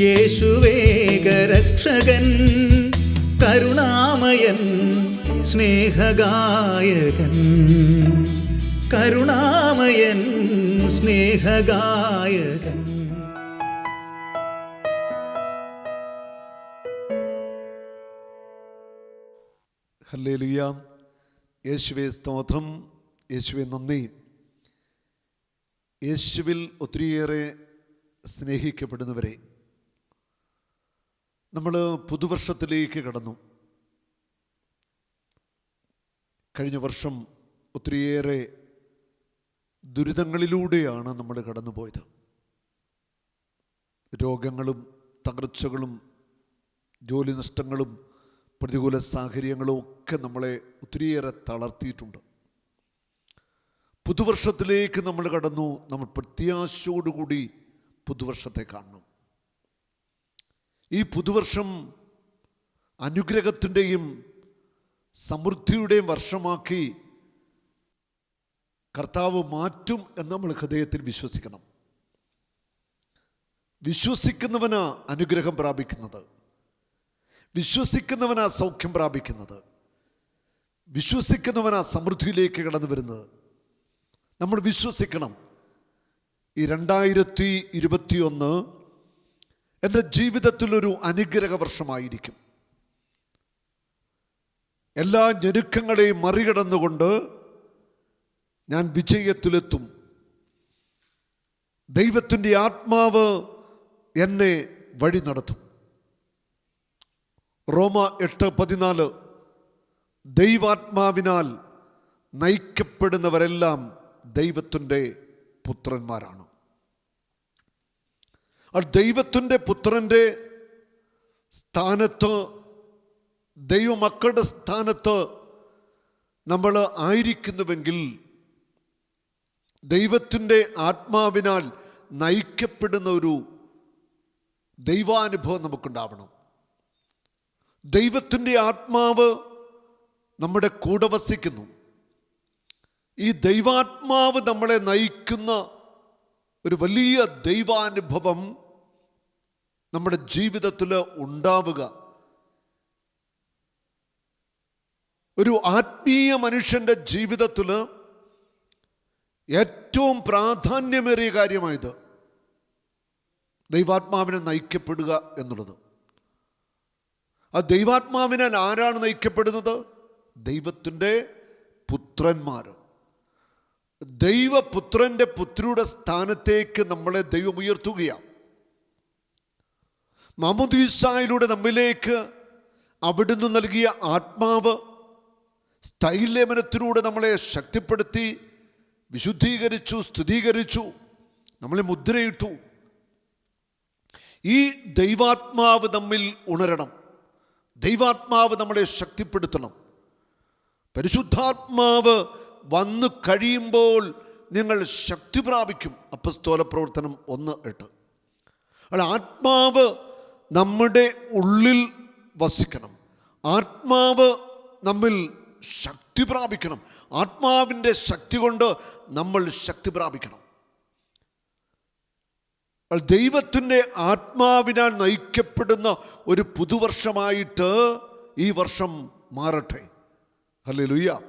യേശുവേഗരക്ഷകൻ കരുണാമയൻ സ്നേഹഗായകൻ. കരുണാമയൻ സ്നേഹഗായകൻ. ഹല്ലേലുയ. യേശുവെ സ്തോത്രം. യേശുവെ നന്ദി. യേശുവിൽ ഒത്തിരിയേറെ സ്നേഹിക്കപ്പെടുന്നവരെ നമ്മൾ പുതുവർഷത്തിലേക്ക് കടന്നു. കഴിഞ്ഞ വർഷം ഒത്തിരിയേറെ ദുരിതങ്ങളിലൂടെയാണ് നമ്മൾ കടന്നുപോയത്. രോഗങ്ങളും തകർച്ചകളും ജോലി നഷ്ടങ്ങളും പ്രതികൂല സാഹചര്യങ്ങളും ഒക്കെ നമ്മളെ ഒത്തിരിയേറെ തളർത്തിയിട്ടുണ്ട്. പുതുവർഷത്തിലേക്ക് നമ്മൾ കടന്നു. നമ്മൾ പ്രത്യാശയോടുകൂടി പുതുവർഷത്തെ കാണണം. ഈ പുതുവർഷം അനുഗ്രഹത്തിന്റെയും സമൃദ്ധിയുടെയും വർഷമാക്കി കർത്താവ് മാറ്റും എന്ന് നമ്മൾ ഹൃദയത്തിൽ വിശ്വസിക്കണം. വിശ്വസിക്കുന്നവന് അനുഗ്രഹം പ്രാപിക്കുന്നത്. വിശ്വസിക്കുന്നവനാ സൗഖ്യം പ്രാപിക്കുന്നത്. വിശ്വസിക്കുന്നവനാ സമൃദ്ധിയിലേക്ക് കടന്നു വരുന്നത്. നമ്മൾ വിശ്വസിക്കണം. ഈ രണ്ടായിരത്തി ഇരുപത്തിയൊന്ന് എന്റെ ജീവിതത്തിലൊരു അനുഗ്രഹ വർഷമായിരിക്കും. എല്ലാ ഞെരുക്കങ്ങളെയും മറികടന്നുകൊണ്ട് ഞാൻ വിജയത്തിലെത്തും. ദൈവത്തിന്റെ ആത്മാവ് എന്നെ വഴി നടത്തും. റോമ എട്ട് പതിനാല് ദൈവാത്മാവിനാൽ നയിക്കപ്പെടുന്നവരെല്ലാം ദൈവത്തിന്റെ പുത്രന്മാരാണ്. ആ ദൈവത്തിന്റെ പുത്രന്റെ സ്ഥാനത്ത് ദൈവമക്കളുടെ സ്ഥാനത്ത് നമ്മൾ ആയിരിക്കുന്നുവെങ്കിൽ ദൈവത്തിന്റെ ആത്മാവിനാൽ നയിക്കപ്പെടുന്ന ഒരു ദൈവാനുഭവം നമുക്കുണ്ടാവണം. ദൈവത്തിന്റെ ആത്മാവ് നമ്മുടെ കൂടെ വസിക്കുന്നു. ഈ ദൈവാത്മാവ് നമ്മളെ നയിക്കുന്ന ഒരു വലിയ ദൈവാനുഭവം നമ്മുടെ ജീവിതത്തിൽ ഉണ്ടാവുക. ഒരു ആത്മീയ മനുഷ്യന്റെ ജീവിതത്തിൽ ഏറ്റവും പ്രാധാന്യമേറിയ കാര്യമായത് ദൈവാത്മാവിനെ നയിക്കപ്പെടുക എന്നുള്ളത്. ആ ദൈവാത്മാവിനാൽ ആരാണ് നയിക്കപ്പെടുന്നത്? ദൈവത്തിന്റെ പുത്രന്മാർ ദൈവപുത്രന്റെ പുത്രിയുടെ സ്ഥാനത്തേക്ക് നമ്മളെ ദൈവം ഉയർത്തുകയാണ്. മാമുദീസായിലൂടെ നമ്മിലേക്ക് അവിടുന്ന് നൽകിയ ആത്മാവ് സ്ഥൈര്യമനത്തിലൂടെ നമ്മളെ ശക്തിപ്പെടുത്തി വിശുദ്ധീകരിച്ചു സ്ഥിരീകരിച്ചു നമ്മളെ മുദ്രയിട്ടു. ഈ ദൈവാത്മാവ് നമ്മിൽ ഉണരണം. ദൈവാത്മാവ് നമ്മളെ ശക്തിപ്പെടുത്തണം. പരിശുദ്ധാത്മാവ് വന്നു കഴിയുമ്പോൾ നിങ്ങൾ ശക്തി പ്രാപിക്കും. അപ്പസ്തോല പ്രവർത്തനം ഒന്ന് എട്ട്. ആത്മാവ് നമ്മുടെ ഉള്ളിൽ വസിക്കണം. ആത്മാവ് നമ്മിൽ ശക്തി പ്രാപിക്കണം. ആത്മാവിന്റെ ശക്തി കൊണ്ട് നമ്മൾ ശക്തി പ്രാപിക്കണം. ദൈവത്തിന്റെ ആത്മാവിനാൽ നയിക്കപ്പെടുന്ന ഒരു പുതുവർഷമായിട്ട് ഈ വർഷം മാറട്ടെ. അല്ലേ ലുയ്യ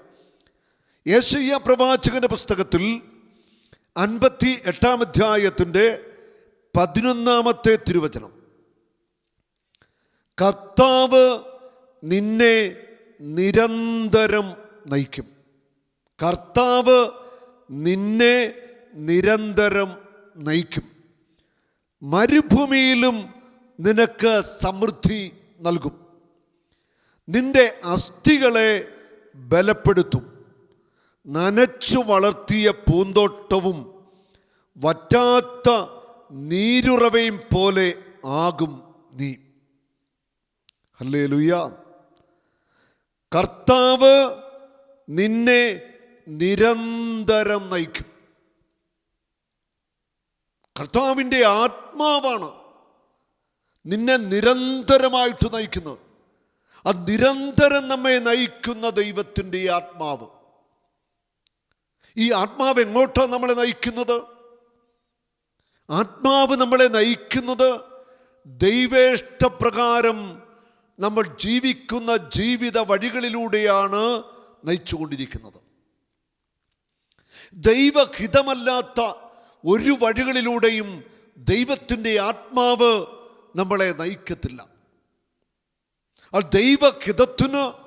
യേശയ്യ പ്രവാചകന്റെ പുസ്തകത്തിൽ അൻപത്തി എട്ടാം അധ്യായത്തിന്റെ പതിനൊന്നാമത്തെ തിരുവചനം. കർത്താവ് നിന്നെ നിരന്തരം നയിക്കും. കർത്താവ് നിന്നെ നിരന്തരം നയിക്കും. മരുഭൂമിയിലും നിനക്ക് സമൃദ്ധി നൽകും. നിന്റെ അസ്ഥികളെ ബലപ്പെടുത്തും. നനച്ചു വളർത്തിയ പൂന്തോട്ടവും വറ്റാത്ത നീരുറവയും പോലെ ആകും നീ ലുയ്യ കർത്താവ് നിന്നെ നിരന്തരം നയിക്കും. കർത്താവിന്റെ ആത്മാവാണ് നിന്നെ നിരന്തരമായിട്ട് നയിക്കുന്നത്. ആ നിരന്തരം നമ്മെ നയിക്കുന്ന ദൈവത്തിന്റെ ആത്മാവ്. ഈ ആത്മാവ് എങ്ങോട്ടാണ് നമ്മളെ നയിക്കുന്നത്? ആത്മാവ് നമ്മളെ നയിക്കുന്നത് ദൈവേഷ്ടപ്രകാരം നമ്മൾ ജീവിക്കുന്ന ജീവിത വഴികളിലൂടെയാണ് നയിച്ചുകൊണ്ടിരിക്കുന്നത്. ദൈവഹിതമല്ലാത്ത ഒരു വഴികളിലൂടെയും ദൈവത്തിന്റെ ആത്മാവ് നമ്മളെ നയിക്കത്തില്ല. ആ ദൈവഹിതത്തിന്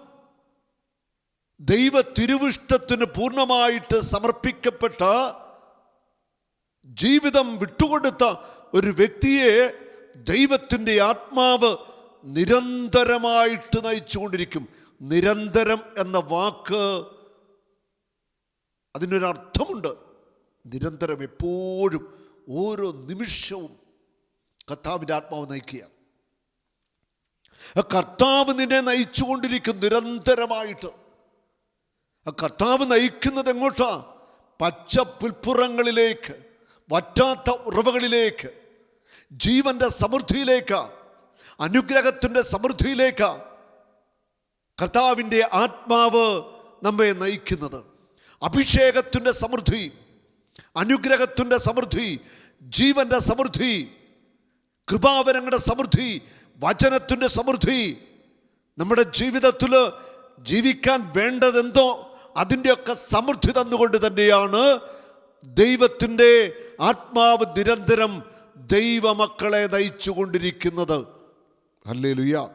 ദൈവ തിരുവിഷ്ടത്തിന് പൂർണമായിട്ട് സമർപ്പിക്കപ്പെട്ട ജീവിതം വിട്ടുകൊടുത്ത ഒരു വ്യക്തിയെ ദൈവത്തിന്റെ ആത്മാവ് നിരന്തരമായിട്ട് നയിച്ചുകൊണ്ടിരിക്കും. നിരന്തരം എന്ന വാക്ക് അതിനൊരർത്ഥമുണ്ട്. നിരന്തരം എപ്പോഴും ഓരോ നിമിഷവും കർത്താവിന്റെ ആത്മാവ് നയിക്കുക കർത്താവ് നിന്നെ നയിച്ചുകൊണ്ടിരിക്കും നിരന്തരമായിട്ട്. ആ കർത്താവ് നയിക്കുന്നത് എങ്ങോട്ടാ? പച്ച പുൽപ്പുറങ്ങളിലേക്ക് വറ്റാത്ത ഉറവകളിലേക്ക് ജീവന്റെ സമൃദ്ധിയിലേക്ക്. അനുഗ്രഹത്തിന്റെ സമൃദ്ധിയിലേക്ക് കർത്താവിന്റെ ആത്മാവ് നമ്മെ നയിക്കുന്നത്. അഭിഷേകത്തിന്റെ സമൃദ്ധി അനുഗ്രഹത്തിന്റെ സമൃദ്ധി ജീവന്റെ സമൃദ്ധി കൃപാവരങ്ങളുടെ സമൃദ്ധി വചനത്തിന്റെ സമൃദ്ധി നമ്മുടെ ജീവിതത്തിൽ ജീവിക്കാൻ വേണ്ടതെന്തോ അതിന്റെയൊക്കെ സമൃദ്ധി തന്നുകൊണ്ട് തന്നെയാണ് ദൈവത്തിന്റെ ആത്മാവ് നിരന്തരം ദൈവമക്കളെ നയിച്ചുകൊണ്ടിരിക്കുന്നത്. അല്ലേ ലുയ്യ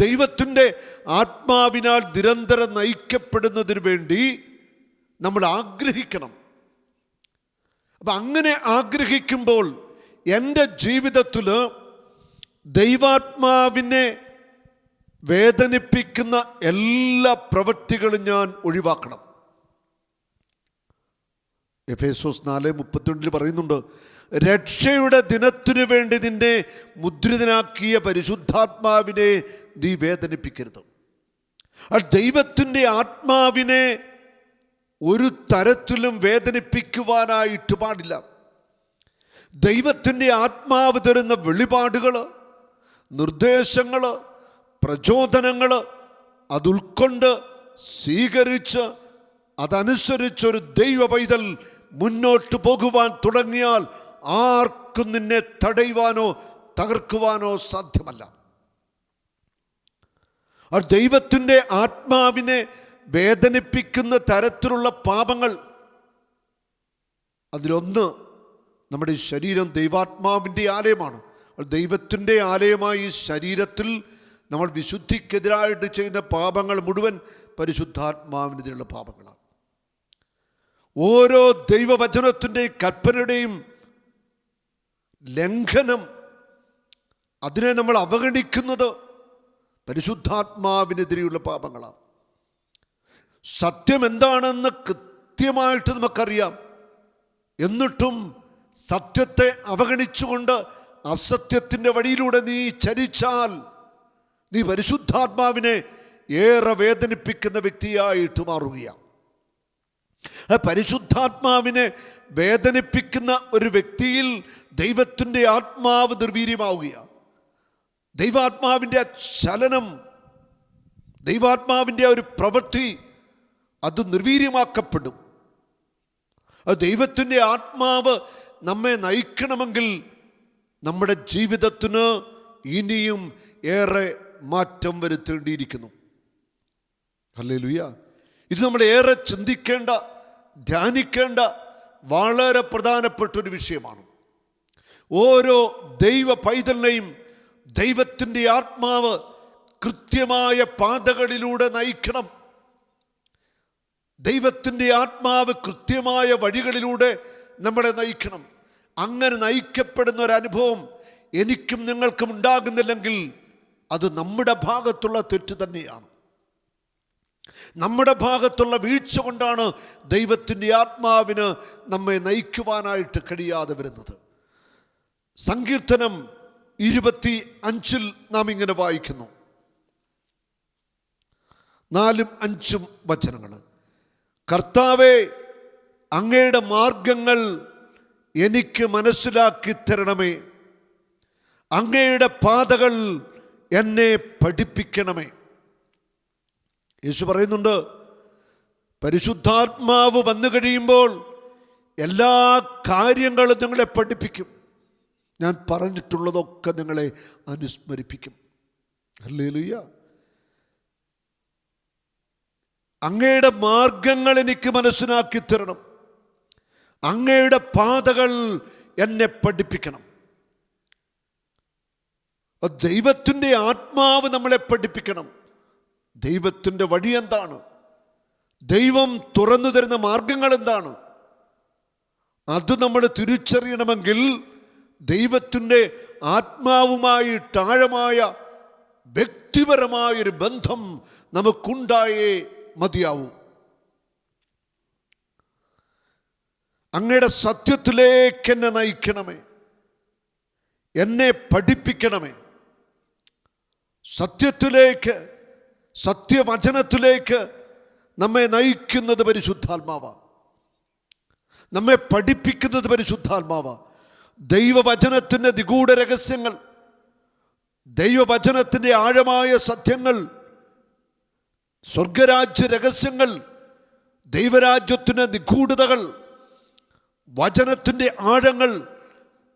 ദൈവത്തിന്റെ ആത്മാവിനാൽ നിരന്തരം നയിക്കപ്പെടുന്നതിന് വേണ്ടി നമ്മൾ ആഗ്രഹിക്കണം. അപ്പം അങ്ങനെ ആഗ്രഹിക്കുമ്പോൾ എന്റെ ജീവിതത്തിൽ ദൈവാത്മാവിനെ വേദനിപ്പിക്കുന്ന എല്ലാ പ്രവൃത്തികളും ഞാൻ ഒഴിവാക്കണം. എഫ് എഫേസോസ് നാല് മുപ്പത്തിരണ്ടിൽ പറയുന്നുണ്ട് രക്ഷയുടെ ദിനത്തിനു വേണ്ടി നിന്നെ മുദ്രിതനാക്കിയ പരിശുദ്ധാത്മാവിനെ നീ വേദനിപ്പിക്കരുത്. ആ ദൈവത്തിന്റെ ആത്മാവിനെ ഒരു തരത്തിലും വേദനിപ്പിക്കുവാനായിട്ട് പാടില്ല. ദൈവത്തിന്റെ ആത്മാവ് തരുന്ന വെളിപാടുകൾ നിർദ്ദേശങ്ങൾ പ്രചോദനങ്ങൾ അതുൾക്കൊണ്ട് സ്വീകരിച്ച് അതനുസരിച്ചൊരു ദൈവ പൈതൽ മുന്നോട്ട് പോകുവാൻ തുടങ്ങിയാൽ ആർക്കും നിന്നെ തടയുവാനോ തകർക്കുവാനോ സാധ്യമല്ല. ആ ദൈവത്തിന്റെ ആത്മാവിനെ വേദനിപ്പിക്കുന്ന തരത്തിലുള്ള പാപങ്ങൾ അതിലൊന്ന് നമ്മുടെ ശരീരം ദൈവാത്മാവിന്റെ ആലയമാണ്. ദൈവത്തിന്റെ ആലയമായി ഈ ശരീരത്തിൽ നമ്മൾ വിശുദ്ധിക്കെതിരായിട്ട് ചെയ്യുന്ന പാപങ്ങൾ മുഴുവൻ പരിശുദ്ധാത്മാവിനെതിരെയുള്ള പാപങ്ങളാണ്. ഓരോ ദൈവവചനത്തിന്റെയും കൽപ്പനയുടെയും ലംഘനം. അതിനെ നമ്മൾ അവഗണിക്കുന്നത് പരിശുദ്ധാത്മാവിനെതിരെയുള്ള പാപങ്ങളാണ്. സത്യം എന്താണെന്ന് കൃത്യമായിട്ട് നമുക്കറിയാം. എന്നിട്ടും സത്യത്തെ അവഗണിച്ചുകൊണ്ട് അസത്യത്തിന്റെ വഴിയിലൂടെ നീ ചരിച്ചാൽ നീ പരിശുദ്ധാത്മാവിനെ ഏറെ വേദനിപ്പിക്കുന്ന വ്യക്തിയായിട്ട് മാറുകയാണ്. പരിശുദ്ധാത്മാവിനെ വേദനിപ്പിക്കുന്ന ഒരു വ്യക്തിയിൽ ദൈവത്തിന്റെ ആത്മാവ് നിർവീര്യമാവുകയാണ്. ദൈവാത്മാവിന്റെ ചലനം ദൈവാത്മാവിന്റെ ഒരു പ്രവൃത്തി അത് നിർവീര്യമാക്കപ്പെടും. ദൈവത്തിന്റെ ആത്മാവ് നമ്മെ നയിക്കണമെങ്കിൽ നമ്മുടെ ജീവിതത്തിന് ഇനിയും ഏറെ മാറ്റം വരുത്തേണ്ടിയിരിക്കുന്നു. അല്ലേ ലുയ്യ ഇത് നമ്മൾ ഏറെ ചിന്തിക്കേണ്ട ധ്യാനിക്കേണ്ട വളരെ പ്രധാനപ്പെട്ട ഒരു വിഷയമാണ്. ഓരോ ദൈവ പൈതലിനെയും ദൈവത്തിന്റെ ആത്മാവ് കൃത്യമായ പാതകളിലൂടെ നയിക്കണം. ദൈവത്തിന്റെ ആത്മാവ് കൃത്യമായ വഴികളിലൂടെ നമ്മളെ നയിക്കണം. അങ്ങനെ നയിക്കപ്പെടുന്ന ഒരു അനുഭവം എനിക്കും നിങ്ങൾക്കും ഉണ്ടാകുന്നില്ലെങ്കിൽ അത് നമ്മുടെ ഭാഗത്തുള്ള തെറ്റ് തന്നെയാണ്. നമ്മുടെ ഭാഗത്തുള്ള വീഴ്ച കൊണ്ടാണ് ദൈവത്തിന്റെ ആത്മാവിന് നമ്മെ നയിക്കുവാനായിട്ട് കഴിയാതെ വരുന്നത്. സങ്കീർത്തനം ഇരുപത്തി അഞ്ചിൽ നാം ഇങ്ങനെ വായിക്കുന്നു. നാലും അഞ്ചും വചനങ്ങൾ കർത്താവെ അങ്ങയുടെ മാർഗങ്ങൾ എനിക്ക് മനസ്സിലാക്കി തരണമേ. അങ്ങയുടെ പാതകൾ എന്നെ പഠിപ്പിക്കണമേ. യേശു പറയുന്നുണ്ട് പരിശുദ്ധാത്മാവ് വന്നു കഴിയുമ്പോൾ എല്ലാ കാര്യങ്ങളും നിങ്ങളെ പഠിപ്പിക്കും. ഞാൻ പറഞ്ഞിട്ടുള്ളതൊക്കെ നിങ്ങളെ അനുസ്മരിപ്പിക്കും. അല്ലേലുയ്യ അങ്ങയുടെ മാർഗങ്ങൾ എനിക്ക് മനസ്സിലാക്കി തരണം. അങ്ങയുടെ പാതകൾ എന്നെ പഠിപ്പിക്കണം. ദൈവത്തിന്റെ ആത്മാവ് നമ്മളെ പഠിപ്പിക്കണം. ദൈവത്തിന്റെ വഴി എന്താണ്? ദൈവം തുറന്നു തരുന്ന മാർഗങ്ങൾ എന്താണ്? അത് നമ്മൾ തിരിച്ചറിയണമെങ്കിൽ ദൈവത്തിന്റെ ആത്മാവുമായി താഴമായ വ്യക്തിപരമായൊരു ബന്ധം നമുക്കുണ്ടായേ മതിയാവൂ. അങ്ങയുടെ സത്യത്തിലേക്ക് എന്നെ നയിക്കണമേ. എന്നെ പഠിപ്പിക്കണമേ. സത്യത്തിലേക്ക് സത്യവചനത്തിലേക്ക് നമ്മെ നയിക്കുന്നത് പരിശുദ്ധാത്മാവാണ് നമ്മെ പഠിപ്പിക്കുന്നത് പരിശുദ്ധാത്മാവ. ദൈവവചനത്തിന്റെ നിഗൂഢ രഹസ്യങ്ങൾ ദൈവവചനത്തിന്റെ ആഴമായ സത്യങ്ങൾ സ്വർഗരാജ്യ രഹസ്യങ്ങൾ ദൈവരാജ്യത്തിന്റെ നിഗൂഢതകൾ വചനത്തിന്റെ ആഴങ്ങൾ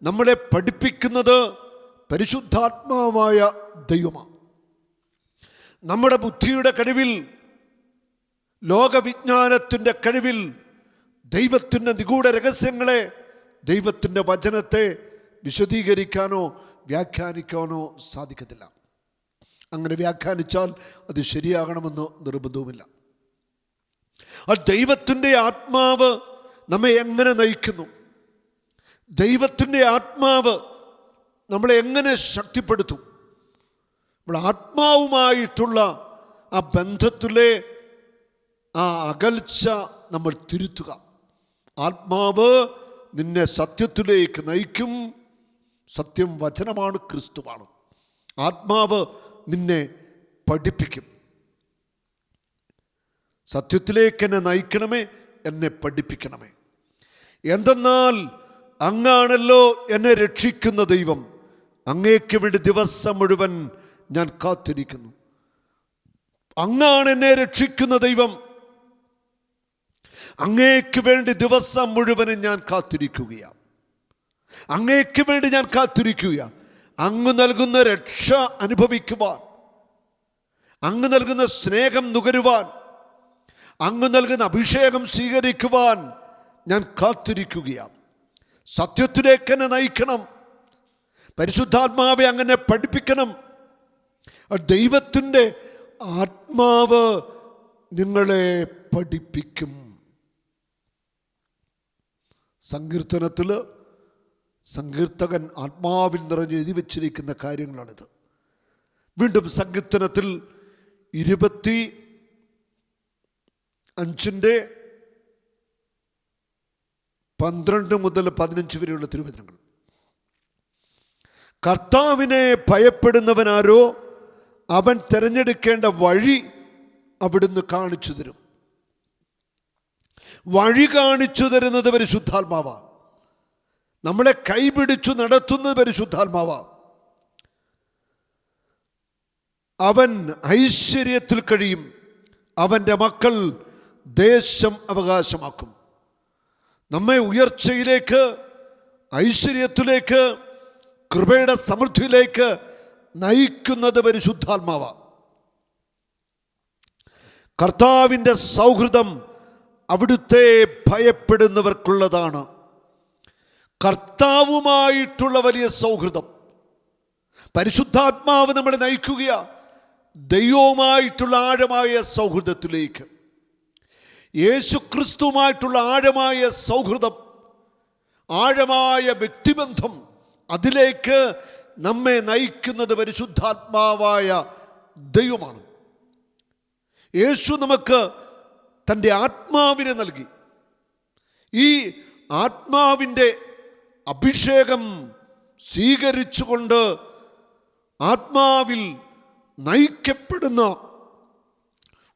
നമ്മളെ പഠിപ്പിക്കുന്നത് പരിശുദ്ധാത്മാവായ ദൈവമാണ്. നമ്മുടെ ബുദ്ധിയുടെ കഴിവിൽ ലോകവിജ്ഞാനത്തിന്റെ കഴിവിൽ ദൈവത്തിന്റെ നിഗൂഢ രഹസ്യങ്ങളെ ദൈവത്തിന്റെ വചനത്തെ വിശദീകരിക്കാനോ വ്യാഖ്യാനിക്കാനോ സാധിക്കത്തില്ല. അങ്ങനെ വ്യാഖ്യാനിച്ചാൽ അത് ശരിയാകണമെന്ന് നിർബന്ധവുമില്ല. ആ ദൈവത്തിന്റെ ആത്മാവ് നമ്മെ എങ്ങനെ നയിക്കുന്നു? ദൈവത്തിന്റെ ആത്മാവ് നമ്മളെ എങ്ങനെ ശക്തിപ്പെടുത്തും? നമ്മൾ ആത്മാവുമായിട്ടുള്ള ആ ബന്ധത്തിലെ ആ അകൽച്ച നമ്മൾ തിരുത്തുക. ആത്മാവ് നിന്നെ സത്യത്തിലേക്ക് നയിക്കും. സത്യം വചനമാണ് ക്രിസ്തുവാണ്. ആത്മാവ് നിന്നെ പഠിപ്പിക്കും. സത്യത്തിലേക്ക് എന്നെ നയിക്കണമേ എന്നെ പഠിപ്പിക്കണമേ. എന്തെന്നാൽ അങ്ങാണല്ലോ എന്നെ രക്ഷിക്കുന്ന ദൈവം. അങ്ങേക്ക് വേണ്ടി ദിവസം മുഴുവൻ ഞാൻ കാത്തിരിക്കുന്നു. അങ്ങാണ് എന്നെ രക്ഷിക്കുന്ന ദൈവം. അങ്ങേക്ക് വേണ്ടി ദിവസം മുഴുവനും ഞാൻ കാത്തിരിക്കുകയാണ്. അങ്ങേക്ക് വേണ്ടി ഞാൻ കാത്തിരിക്കുക അങ്ങ് നൽകുന്ന രക്ഷ അനുഭവിക്കുവാൻ അങ്ങ് നൽകുന്ന സ്നേഹം നുകരുവാൻ അങ്ങ് നൽകുന്ന അഭിഷേകം സ്വീകരിക്കുവാൻ ഞാൻ കാത്തിരിക്കുകയാണ്. സത്യത്തിലേക്ക് എന്നെ നയിക്കണം. പരിശുദ്ധാത്മാവെ അങ്ങനെ പഠിപ്പിക്കണം. ദൈവത്തിന്റെ ആത്മാവ് നിങ്ങളെ പഠിപ്പിക്കും. സങ്കീർത്തനത്തിൽ സങ്കീർത്തകൻ ആത്മാവിൽ നിറഞ്ഞ് എഴുതി വച്ചിരിക്കുന്ന കാര്യങ്ങളാണിത്. വീണ്ടും സങ്കീർത്തനത്തിൽ ഇരുപത്തി അഞ്ചിന്റെ പന്ത്രണ്ട് മുതൽ പതിനഞ്ച് വരെയുള്ള തിരുവചനങ്ങൾ. കർത്താവിനെ ഭയപ്പെടുന്നവനാരോ അവൻ തിരഞ്ഞെടുക്കേണ്ട വഴി അവിടുന്ന് കാണിച്ചു തരും. വഴി കാണിച്ചു തരുന്നത് പരിശുദ്ധാത്മാവ. നമ്മളെ കൈപിടിച്ചു നടത്തുന്നത് പരിശുദ്ധാത്മാവ. അവൻ ഐശ്വര്യത്തിൽ കഴിയും. അവന്റെ മക്കൾ ദേശം അവകാശമാക്കും. നമ്മെ ഉയർച്ചയിലേക്ക് ഐശ്വര്യത്തിലേക്ക് കൃപയുടെ സമൃദ്ധിയിലേക്ക് നയിക്കുന്നത് പരിശുദ്ധാത്മാവ. കർത്താവിന്റെ സൗഹൃദം അവിടുത്തെ ഭയപ്പെടുന്നവർക്കുള്ളതാണ്. കർത്താവുമായിട്ടുള്ള വലിയ സൗഹൃദം. പരിശുദ്ധാത്മാവ് നമ്മളെ നയിക്കുക ദൈവവുമായിട്ടുള്ള ആഴമായ സൗഹൃദത്തിലേക്ക്. യേശു ക്രിസ്തുവുമായിട്ടുള്ള ആഴമായ സൗഹൃദം ആഴമായ വ്യക്തിബന്ധം അതിലേക്ക് നമ്മെ നയിക്കുന്നത് പരിശുദ്ധാത്മാവായ ദൈവമാണ്. യേശു നമുക്ക് തന്റെ ആത്മാവിനെ നൽകി. ഈ ആത്മാവിന്റെ അഭിഷേകം സ്വീകരിച്ചുകൊണ്ട് ആത്മാവിൽ നയിക്കപ്പെടുന്ന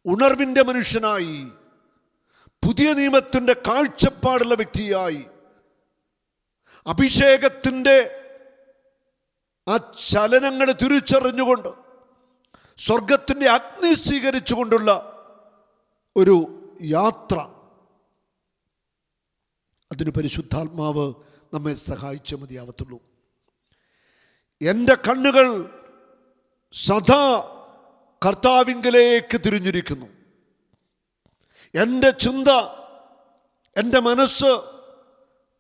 ഉണർവിന്റെ മനുഷ്യനായി പുതിയ നിയമത്തിന്റെ കാഴ്ചപ്പാടുള്ള വ്യക്തിയായി അഭിഷേകത്തിന്റെ ആ ചലനങ്ങൾ തിരിച്ചറിഞ്ഞുകൊണ്ട് സ്വർഗത്തിന്റെ അഗ്നി സ്വീകരിച്ചുകൊണ്ടുള്ള ഒരു യാത്ര. അതിന് പരിശുദ്ധാത്മാവ് നമ്മെ സഹായിച്ച മതിയാവത്തുള്ളൂ. എന്റെ കണ്ണുകൾ സദാ കർത്താവിങ്കലേക്ക് തിരിഞ്ഞിരിക്കുന്നു. എന്റെ ചിന്ത എന്റെ മനസ്സ്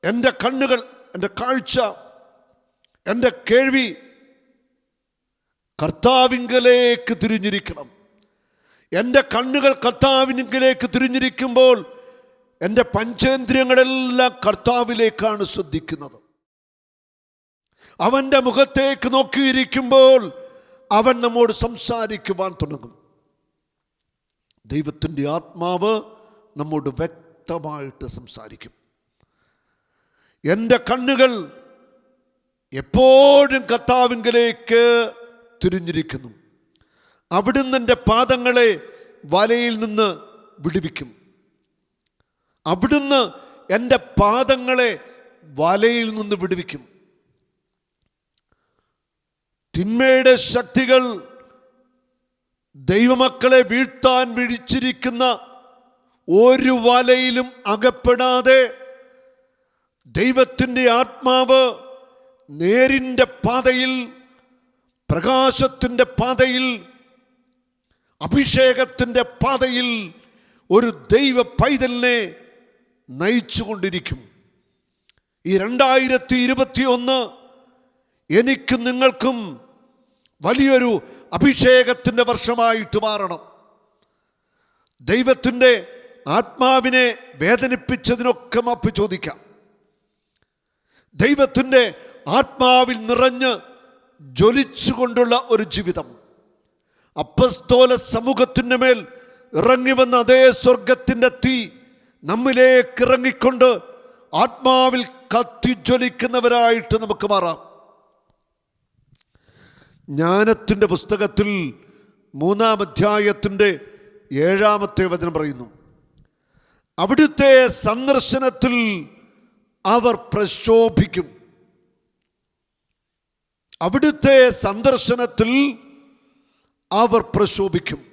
എന്റെ കണ്ണുകൾ എന്റെ കാഴ്ച എന്റെ കേൾവി കർത്താവിങ്കലേക്ക് തിരിഞ്ഞിരിക്കണം. എന്റെ കണ്ണുകൾ കർത്താവിനിലേക്ക് തിരിഞ്ഞിരിക്കുമ്പോൾ എന്റെ പഞ്ചേന്ദ്രിയങ്ങളെല്ലാം കർത്താവിലേക്കാണ് ശ്രദ്ധിക്കുന്നത്. അവന്റെ മുഖത്തേക്ക് നോക്കിയിരിക്കുമ്പോൾ അവൻ നമ്മോട് സംസാരിക്കുവാൻ തുടങ്ങും. ദൈവത്തിന്റെ ആത്മാവ് നമ്മോട് വ്യക്തമായിട്ട് സംസാരിക്കും. എന്റെ കണ്ണുകൾ എപ്പോഴും കർത്താവിങ്കലേക്ക് തിരിഞ്ഞിരിക്കുന്നു. അവിടുന്ന് എന്റെ പാദങ്ങളെ വലയിൽ നിന്ന് വിടുവിക്കും. അവിടുന്ന് എന്റെ പാദങ്ങളെ വലയിൽ നിന്ന് വിടുവിക്കും. തിന്മയുടെ ശക്തികൾ ദൈവമക്കളെ വീഴ്ത്താൻ വിഴിച്ചിരിക്കുന്ന ഒരു വലയിലും അകപ്പെടാതെ ദൈവത്തിന്റെ ആത്മാവ് നേരിന്റെ പാതയിൽ പ്രകാശത്തിന്റെ പാതയിൽ അഭിഷേകത്തിന്റെ പാതയിൽ ഒരു ദൈവ പൈതലിനെ നയിച്ചുകൊണ്ടിരിക്കും. ഈ രണ്ടായിരത്തി ഇരുപത്തി ഒന്ന് എനിക്കും നിങ്ങൾക്കും വലിയൊരു അഭിഷേകത്തിന്റെ വർഷമായിട്ട് മാറണം. ദൈവത്തിന്റെ ആത്മാവിനെ വേദനിപ്പിച്ചതിനൊക്കെ മാപ്പ് ചോദിക്കാം. ദൈവത്തിന്റെ ആത്മാവിൽ നിറഞ്ഞ് ജ്വലിച്ചുകൊണ്ടുള്ള ഒരു ജീവിതം. അപ്പസ്തോല സമൂഹത്തിന്റെ മേൽ ഇറങ്ങി വന്ന അതേ സ്വർഗത്തിന്റെ തീ നമ്മിലേക്ക് ഇറങ്ങിക്കൊണ്ട് ആത്മാവിൽ കത്തിജ്വലിക്കുന്നവരായിട്ട് നമുക്ക് മാറാം. ജ്ഞാനത്തിന്റെ പുസ്തകത്തിൽ മൂന്നാം അധ്യായത്തിന്റെ ഏഴാമത്തെ വചനം പറയുന്നു. അവിടുത്തെ സന്ദർശനത്തിൽ അവർ പ്രശോഭിക്കും. അവിടുത്തെ സന്ദർശനത്തിൽ അവർ പ്രശോഭിക്കും.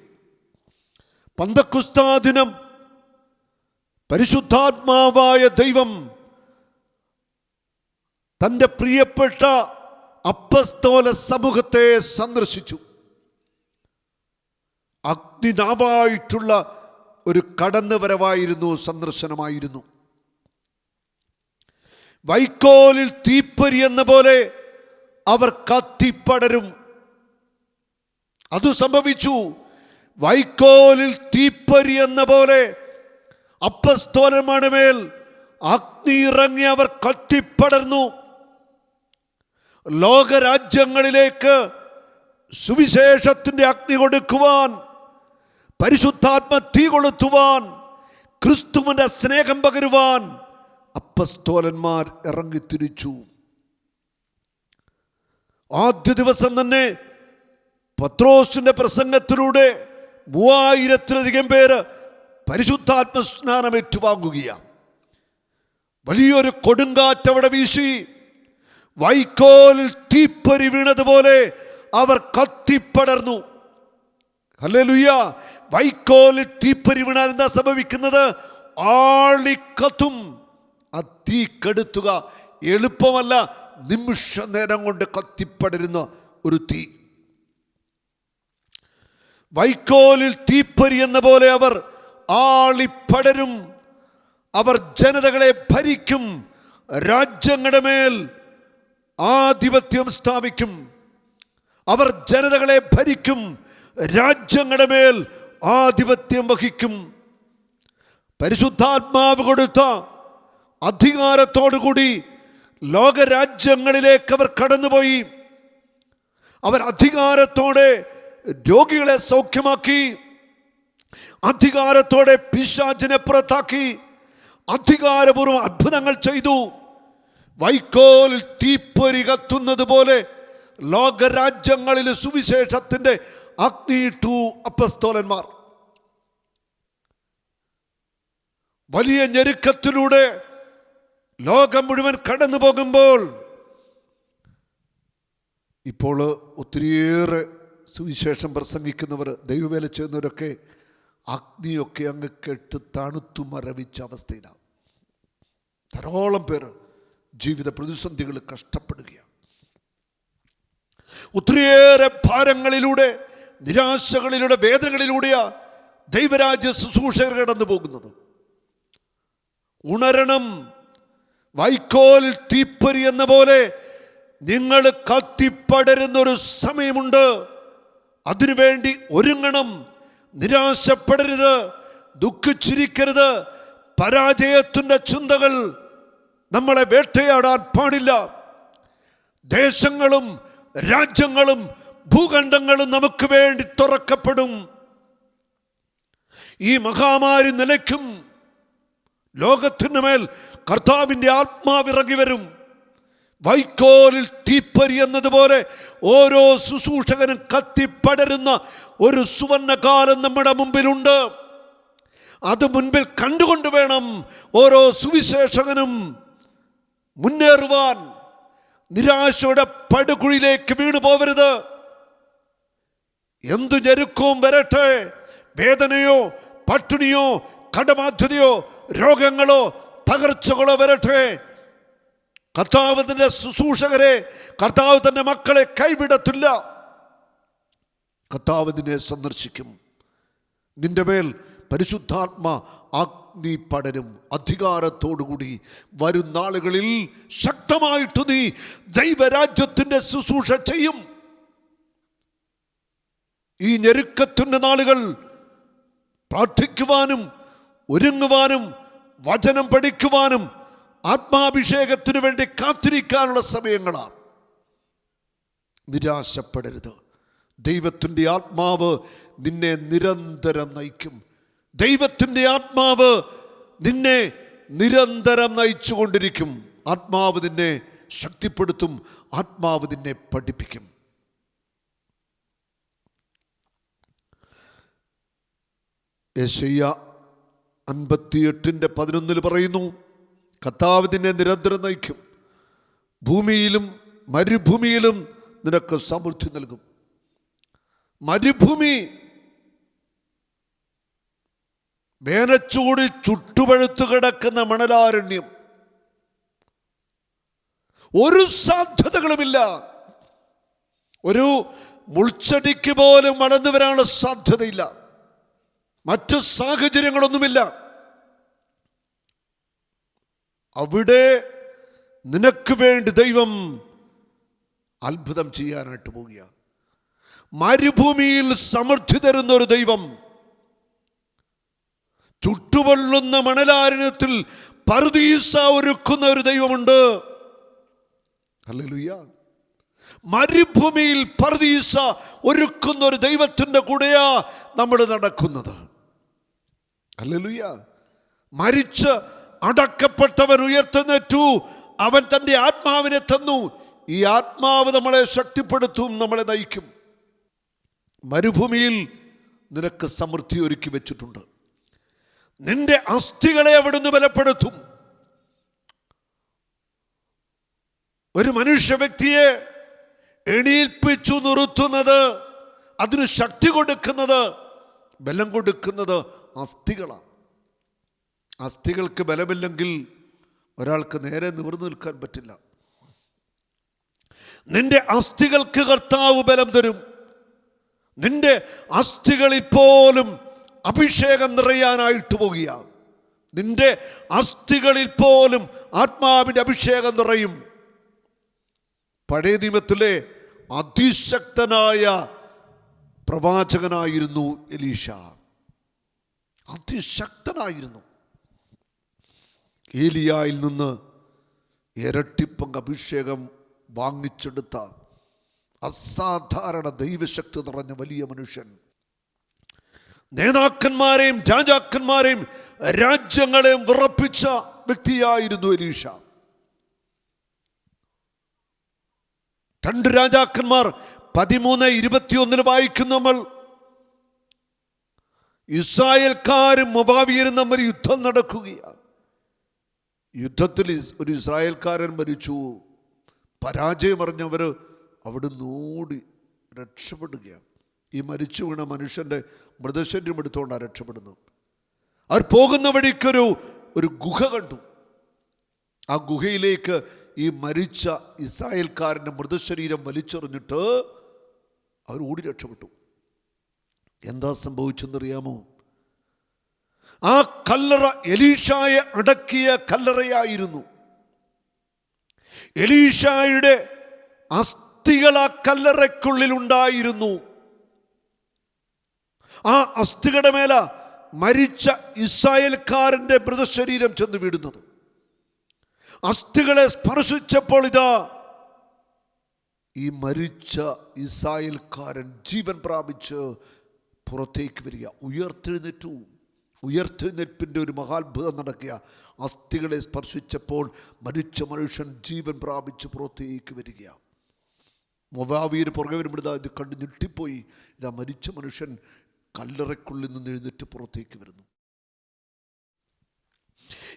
പന്തക്കുസ്താദിനം പരിശുദ്ധാത്മാവായ ദൈവം തന്റെ പ്രിയപ്പെട്ട അപ്പസ്തോല സമൂഹത്തെ സന്ദർശിച്ചു. അഗ്നിനാവായിട്ടുള്ള ഒരു കടന്നുവരവായിരുന്നു സന്ദർശനമായിരുന്നു. വൈക്കോലിൽ തീപ്പരി എന്ന പോലെ അവർ കത്തിപ്പടരും. അത് സംഭവിച്ചു. വൈക്കോലിൽ തീപ്പരി എന്ന പോലെ അപ്പസ്തോലന്മാരുടെ മേൽ അഗ്നി ഇറങ്ങി അവർ കത്തിപ്പടർന്നു. ലോകരാജ്യങ്ങളിലേക്ക് സുവിശേഷത്തിന്റെ അഗ്നി കൊടുക്കുവാൻ പരിശുദ്ധാത്മ തീ കൊളുത്തുവാൻ ക്രിസ്തുവിന്റെ സ്നേഹം പകരുവാൻ അപ്പസ്തോലന്മാർ ഇറങ്ങിത്തിരിച്ചു. ആദ്യ ദിവസം തന്നെ പത്രോസിന്റെ പ്രസംഗത്തിലൂടെ മൂവായിരത്തിലധികം പേര് പരിശുദ്ധാത്മ സ്നാനം ഏറ്റുവാങ്ങുകയാണ് വലിയൊരു കൊടുങ്കാറ്റ് അവിടെ വീശി വൈക്കോലിൽ തീപ്പൊരി വീണതുപോലെ അവർ കത്തിപ്പടർന്നു. ഹല്ലേലൂയ വൈക്കോലിൽ തീപ്പൊരി വീണാൽ എന്താ സംഭവിക്കുന്നത്? ആളിക്കത്തും ആ തീ കെടുത്തുക. എളുപ്പമല്ല നിമിഷ നേരം കൊണ്ട് കത്തിപ്പടരുന്ന ഒരു തീ. വൈക്കോലിൽ തീപ്പൊരി എന്ന പോലെ അവർ ആളിപ്പടരും. അവർ ജനതകളെ ഭരിക്കും. രാജ്യങ്ങളുടെ മേൽ ആധിപത്യം സ്ഥാപിക്കും. അവർ ജനതകളെ ഭരിക്കും. രാജ്യങ്ങളുടെ മേൽ ആധിപത്യം വഹിക്കും. പരിശുദ്ധാത്മാവ് കൊടുത്ത അധികാരത്തോടുകൂടി ലോകരാജ്യങ്ങളിലേക്ക് അവർ കടന്നുപോയി. അവർ അധികാരത്തോടെ രോഗികളെ സൗഖ്യമാക്കി അധികാരത്തോടെ പിശാചിനെ പുറത്താക്കി അധികാരപൂർവം അത്ഭുതങ്ങൾ ചെയ്തു. വൈക്കോൽ തീപ്പൊരി കത്തുന്നത് പോലെ ലോകരാജ്യങ്ങളിൽ സുവിശേഷത്തിന്റെ അഗ്നിയിട്ടു അപ്പസ്തോലന്മാർ. വലിയ ഞെരുക്കത്തിലൂടെ ലോകം മുഴുവൻ കടന്നു പോകുമ്പോൾ ഇപ്പോൾ ഒത്തിരിയേറെ സുവിശേഷം പ്രസംഗിക്കുന്നവർ ദൈവവേല ചെയ്യുന്നവരൊക്കെ അഗ്നിയൊക്കെ അങ്ങ് കെട്ട് തണുത്തു മരവിച്ച അവസ്ഥയിലാണ് ധാരാളം പേര് ജീവിത പ്രതിസന്ധികൾ കഷ്ടപ്പെടുകയാണ്. ഒത്തിരിയേറെ ഭാരങ്ങളിലൂടെ നിരാശകളിലൂടെ വേദനകളിലൂടെയാ ദൈവരാജ്യ ശുശ്രൂഷകർ കടന്നു പോകുന്നത്. ഉണരണം വൈക്കോൽ തീപ്പരി എന്ന പോലെ നിങ്ങൾ കത്തിപ്പടരുന്നൊരു സമയമുണ്ട്. അതിനുവേണ്ടി ഒരുങ്ങണം. നിരാശപ്പെടരുത്. ദുഃഖിച്ചിരിക്കരുത്. പരാജയത്തിന്റെ ചിന്തകൾ നമ്മളെ വേട്ടയാടാൻ പാടില്ല. ദേശങ്ങളും രാജ്യങ്ങളും ഭൂഖണ്ഡങ്ങളും നമുക്ക് വേണ്ടി തുറക്കപ്പെടും. ഈ മഹാമാരി നിലയ്ക്കും ലോകത്തിനു മേൽ കർത്താവിന്റെ ആത്മാവിറങ്ങി വരും. വൈക്കോലിൽ തീപ്പരി എന്നതുപോലെ ഓരോ ശുശ്രൂഷകനും കത്തിപ്പടരുന്ന ഒരു സുവർണകാലം നമ്മുടെ മുമ്പിലുണ്ട്. അത് മുൻപിൽ കണ്ടുകൊണ്ട് വേണം ഓരോ സുവിശേഷകനും മുന്നേറുവാൻ. നിരാശയുടെ പടുകുഴിയിലേക്ക് വീണു പോവരുത്. എന്തു ഞെരുക്കവും വരട്ടെ. വേദനയോ പട്ടിണിയോ കടബാധ്യതയോ രോഗങ്ങളോ തകർച്ചകളോ വരട്ടെ. കർത്താവ് തന്നെ ശുശ്രൂഷകരെ കർത്താവ് തന്നെ മക്കളെ കൈവിടത്തില്ല. കർത്താവ് നിന്നെ സന്ദർശിക്കും. നിന്റെ മേൽ പരിശുദ്ധാത്മ അഗ്നി പടരും അധികാരത്തോടുകൂടി വരും നാളുകളിൽ ശക്തമായിട്ട് നീ ദൈവരാജ്യത്തിന്റെ ശുശ്രൂഷ ചെയ്യും. ഈ ഞെരുക്കത്തിന്റെ നാളുകൾ പ്രാർത്ഥിക്കുവാനും ഒരുങ്ങുവാനും വചനം പഠിക്കുവാനും ആത്മാഭിഷേകത്തിനു വേണ്ടി കാത്തിരിക്കാനുള്ള സമയങ്ങളാണ് നിരാശപ്പെടരുത്. ദൈവത്തിന്റെ ആത്മാവ് നിന്നെ നിരന്തരം നയിക്കും. ദൈവത്തിന്റെ ആത്മാവ് നിന്നെ നിരന്തരം നയിച്ചുകൊണ്ടിരിക്കും. ആത്മാവ് നിന്നെ ശക്തിപ്പെടുത്തും. ആത്മാവ് നിന്നെ പഠിപ്പിക്കും. യശയ്യ അൻപത്തിയെട്ടിന്റെ പതിനൊന്നിൽ പറയുന്നു കർത്താവ് നിന്നെ നിരന്തരം നയിക്കും. ഭൂമിയിലും മരുഭൂമിയിലും നിനക്ക് സമൃദ്ധി നൽകും. മരുഭൂമി വേനച്ചൂടിൽ ചുട്ടുപഴുത്തു കിടക്കുന്ന മണലാരണ്യം. ഒരു സാധ്യതകളുമില്ല. ഒരു മുൾച്ചടിക്ക് പോലും വളർന്നു വരാനുള്ള സാധ്യതയില്ല. മറ്റു സാഹചര്യങ്ങളൊന്നുമില്ല. അവിടെ നിനക്ക് വേണ്ടി ദൈവം അത്ഭുതം ചെയ്യാനായിട്ട് പോവുകയാണ് മരുഭൂമിയിൽ സമൃദ്ധി തരുന്ന ഒരു ദൈവം ചുട്ടുപൊള്ളുന്ന മണലാരണ്യത്തിൽ പർദീസ ഒരുക്കുന്ന ഒരു ദൈവമുണ്ട്. ഹല്ലേലൂയ. മരുഭൂമിയിൽ പർദീസ ഒരുക്കുന്ന ഒരു ദൈവത്തിന്റെ കൂടെയാ നമ്മൾ നടക്കുന്നത്. ഹല്ലേലൂയ. മരിച്ച് അടക്കപ്പെട്ടവൻ ഉയർത്തുന്നേറ്റു അവൻ തന്റെ ആത്മാവിനെ തന്നു. ഈ ആത്മാവ് നമ്മളെ ശക്തിപ്പെടുത്തും നമ്മളെ നയിക്കും. മരുഭൂമിയിൽ നിനക്ക് സമൃദ്ധി ഒരുക്കി വെച്ചിട്ടുണ്ട്. നിന്റെ അസ്ഥികളെ അവിടുന്ന് ബലപ്പെടുത്തും. ഒരു മനുഷ്യ വ്യക്തിയെ എണീൽപ്പിച്ചു നിർത്തുന്നത് അതിന് ശക്തി കൊടുക്കുന്നത് ബലം കൊടുക്കുന്നത് അസ്ഥികളാണ്. അസ്ഥികൾക്ക് ബലമില്ലെങ്കിൽ ഒരാൾക്ക് നേരെ നിവർന്നു നിൽക്കാൻ പറ്റില്ല. നിന്റെ അസ്ഥികൾക്ക് കർത്താവ് ബലം തരും. നിന്റെ അസ്ഥികളിൽ പോലും അഭിഷേകം നിറയാനായിട്ട് പോകുക. നിന്റെ അസ്ഥികളിൽ പോലും ആത്മാവിന്റെ അഭിഷേകം നിറയും. പഴയ നിയമത്തിലെ അതിശക്തനായ പ്രവാചകനായിരുന്നു എലീഷ അതിശക്തനായിരുന്നു. ഏലിയായിൽ നിന്ന് ഇരട്ടിപ്പങ്ക് അഭിഷേകം വാങ്ങിച്ചെടുത്ത അസാധാരണ ദൈവശക്തി നിറഞ്ഞ വലിയ മനുഷ്യൻ. നേതാക്കന്മാരെയും രാജാക്കന്മാരെയും രാജ്യങ്ങളെയും വിറപ്പിച്ച വ്യക്തിയായിരുന്നു എലീഷ രണ്ട് രാജാക്കന്മാർ പതിമൂന്ന് ഇരുപത്തിയൊന്നിന് വായിക്കും നമ്മൾ. ഇസ്രായേൽക്കാരും മൊബാവിയരും തമ്മിൽ യുദ്ധം നടക്കുകയാണ്. യുദ്ധത്തിൽ ഒരു ഇസ്രായേൽക്കാരൻ മരിച്ചു. പരാജയം അറിഞ്ഞവർ അവിടുന്ന് ഓടി രക്ഷപ്പെടുകയാണ്. ഈ മരിച്ചു വീണ മനുഷ്യന്റെ മൃതശരീരം എടുത്തുകൊണ്ടാണ് രക്ഷപ്പെടുന്നത്. അവർ പോകുന്ന വഴിക്കൊരു ഒരു ഗുഹ കണ്ടു. ആ ഗുഹയിലേക്ക് ഈ മരിച്ച ഇസ്രായേൽക്കാരന്റെ മൃതശരീരം വലിച്ചെറിഞ്ഞിട്ട് അവർ ഓടി രക്ഷപ്പെട്ടു. എന്താ സംഭവിച്ചെന്നറിയാമോ? ആ കല്ലറ എലീഷായെ അടക്കിയ കല്ലറയായിരുന്നു. എലീഷായുടെ അസ്ഥികൾ ആ കല്ലറയ്ക്കുള്ളിൽ ഉണ്ടായിരുന്നു. ആ അസ്ഥികളുടെ മേല മരിച്ച ഇസ്രായേൽക്കാരന്റെ മൃതശരീരം ചെന്ന് വീടുന്നത് അസ്ഥികളെ സ്പർശിച്ചപ്പോൾ ഇതാ ഈ മരിച്ച ഇസ്രായേൽക്കാരൻ ജീവൻ പ്രാപിച്ച് പുറത്തേക്ക് വരിക ഉയർത്തെഴുന്നേറ്റു. ഉയർത്തെഴുന്നേൽപ്പിന്റെ ഒരു മഹാത്ഭുതം നടക്കുക. അസ്ഥികളെ സ്പർശിച്ചപ്പോൾ മരിച്ച മനുഷ്യൻ ജീവൻ പ്രാപിച്ച് പുറത്തേക്ക് വരിക. മൊവാവിയർ പുറകെ വരുമ്പോഴാ ഇത് കണ്ട് ഞെട്ടിപ്പോയി. ഇതാ മരിച്ച മനുഷ്യൻ കല്ലറയ്ക്കുള്ളിൽ നിന്ന് എഴുന്നേറ്റ് പുറത്തേക്ക് വരുന്നു.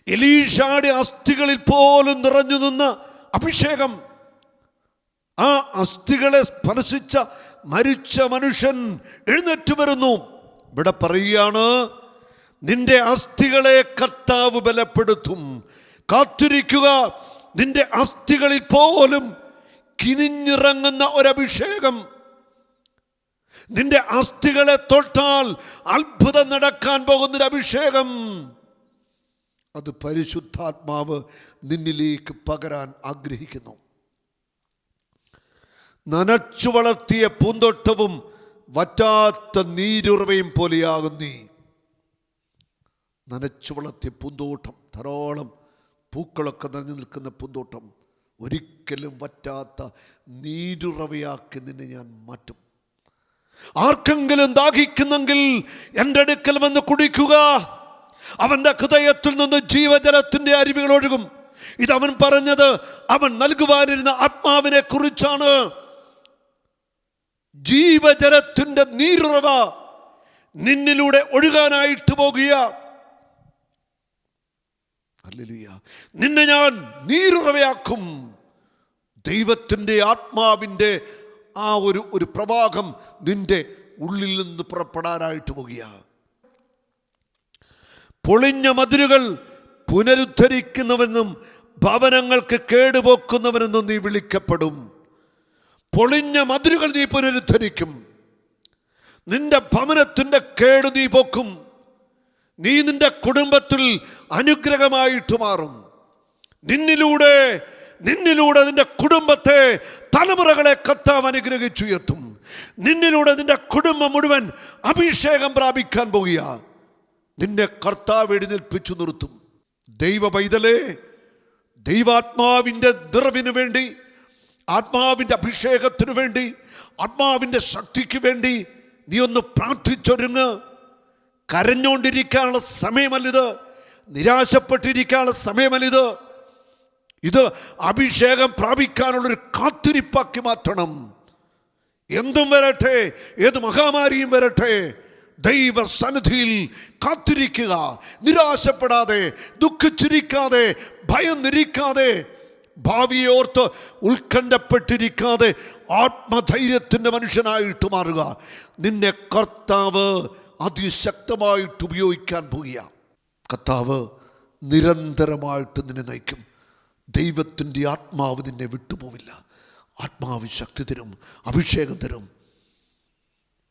എലീഷാടെ അസ്ഥികളിൽ പോലും നിറഞ്ഞു നിന്ന് അഭിഷേകം. ആ അസ്ഥികളെ സ്പർശിച്ച മരിച്ച മനുഷ്യൻ എഴുന്നേറ്റ് വരുന്നു. ഇവിടെ പറയുകയാണ് നിന്റെ അസ്ഥികളെ കർത്താവ് ബലപ്പെടുത്തും. കാത്തിരിക്കുക നിന്റെ അസ്ഥികളിൽ പോലും കിനിഞ്ഞിറങ്ങുന്ന ഒരഭിഷേകം. നിന്റെ അസ്ഥികളെ തൊട്ടാൽ അത്ഭുതം നടക്കാൻ പോകുന്നൊരു അഭിഷേകം അത് പരിശുദ്ധാത്മാവ് നിന്നിലേക്ക് പകരാൻ ആഗ്രഹിക്കുന്നു. നനച്ചു വളർത്തിയ പൂന്തോട്ടവും വറ്റാത്ത നീരുറവയും പോലെയാകും നനച്ചു വളർത്തിയ പൂന്തോട്ടം ധാരാളം പൂക്കളൊക്കെ നിറഞ്ഞു നിൽക്കുന്ന പൂന്തോട്ടം ഒരിക്കലും വറ്റാത്ത നീരുറവയാക്കി നിന്നെ ഞാൻ മാറ്റും. ആർക്കെങ്കിലും ദാഹിക്കുന്നെങ്കിൽ എന്റെ അടുക്കൽ വന്ന് കുടിക്കുക. അവന്റെ ഹൃദയത്തിൽ നിന്ന് ജീവജലത്തിന്റെ അരുവികൾ ഒഴുകും. ഇതവൻ പറഞ്ഞത് അവൻ നൽകുവാനിരുന്ന ആത്മാവിനെ കുറിച്ചാണ്. ജീവജലത്തിന്റെ നീരുറവ നിന്നിലൂടെ ഒഴുകാനായിട്ട് പോകുക. നിന്നെ ഞാൻ നീരുറവയാക്കും. ദൈവത്തിന്റെ ആത്മാവിന്റെ ആ ഒരു ഒരു പ്രവാഹം നിന്റെ ഉള്ളിൽ നിന്ന് പുറപ്പെടാനായിട്ട് പോകുക. പൊളിഞ്ഞ മതിലുകൾ പുനരുദ്ധരിക്കുന്നവെന്നും ഭവനങ്ങൾക്ക് കേടുപോക്കുന്നവനെന്നും നീ വിളിക്കപ്പെടും. പൊളിഞ്ഞ മതിലുകൾ നീ പുനരുദ്ധരിക്കും. നിന്റെ ഭവനത്തിന്റെ കേട് നീ പോക്കും. നീ നിന്റെ കുടുംബത്തിൽ അനുഗ്രഹമായിട്ട് മാറും. നിന്നിലൂടെ നിന്നിലൂടെ നിന്റെ കുടുംബത്തെ തലമുറകളെ കത്താവ് അനുഗ്രഹിച്ചുയർത്തും. നിന്നിലൂടെ നിന്റെ കുടുംബം മുഴുവൻ അഭിഷേകം പ്രാപിക്കാൻ പോകുക നിന്നെ കർത്താവ് എഴുന്നേൽപ്പിച്ചു നിർത്തും. ദൈവ പൈതലേ ദൈവാത്മാവിന്റെ നിറവിന് വേണ്ടി ആത്മാവിന്റെ അഭിഷേകത്തിനു വേണ്ടി ആത്മാവിന്റെ ശക്തിക്ക് വേണ്ടി നീ ഒന്ന് പ്രാർത്ഥിച്ചൊരുങ്ങ്. കരഞ്ഞുകൊണ്ടിരിക്കാനുള്ള സമയമല്ലിത്? നിരാശപ്പെട്ടിരിക്കാനുള്ള സമയമല്ലിത്? ഇത് അഭിഷേകം പ്രാപിക്കാനുള്ളൊരു കാത്തിരിപ്പാക്കി മാറ്റണം. എന്തും വരട്ടെ ഏത് മഹാമാരിയും വരട്ടെ ദൈവ സന്നിധിയിൽ കാത്തിരിക്കുക. നിരാശപ്പെടാതെ ദുഃഖിച്ചിരിക്കാതെ ഭയം നിരിക്കാതെ ഭാവിയോർത്ത് ഉത്കണ്ഠപ്പെട്ടിരിക്കാതെ ആത്മധൈര്യത്തിന്റെ മനുഷ്യനായിട്ട് മാറുക. നിന്നെ കർത്താവ് അതിശക്തമായിട്ട് ഉപയോഗിക്കാൻ പോകുകയാണ് കർത്താവ് നിരന്തരമായിട്ട് നിന്നെ നയിക്കും. ദൈവത്തിന്റെ ആത്മാവ് നിന്നെ വിട്ടുപോവില്ല. ആത്മാവ് ശക്തി തരും അഭിഷേകം തരും.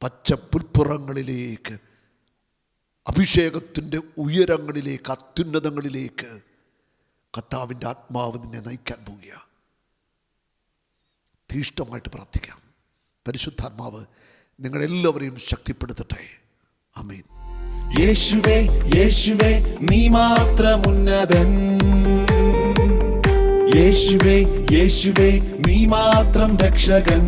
പച്ച പുൽപ്പുറങ്ങളിലേക്ക് അഭിഷേകത്തിന്റെ ഉയരങ്ങളിലേക്ക് അത്യുന്നതങ്ങളിലേക്ക് കർത്താവിന്റെ ആത്മാവ് നിന്നെ നയിക്കാൻ പോകുക. തീഷ്ടമായിട്ട് പ്രാർത്ഥിക്കാം. പരിശുദ്ധാത്മാവ് നിങ്ങളെല്ലാവരെയും ശക്തിപ്പെടുത്തട്ടെ. അമീൻ യേശുവേ യേശുവേ നീ മാത്രം ഉന്നതൻ യേശുവേ യേശുവേ നീ മാത്രം രക്ഷകൻ.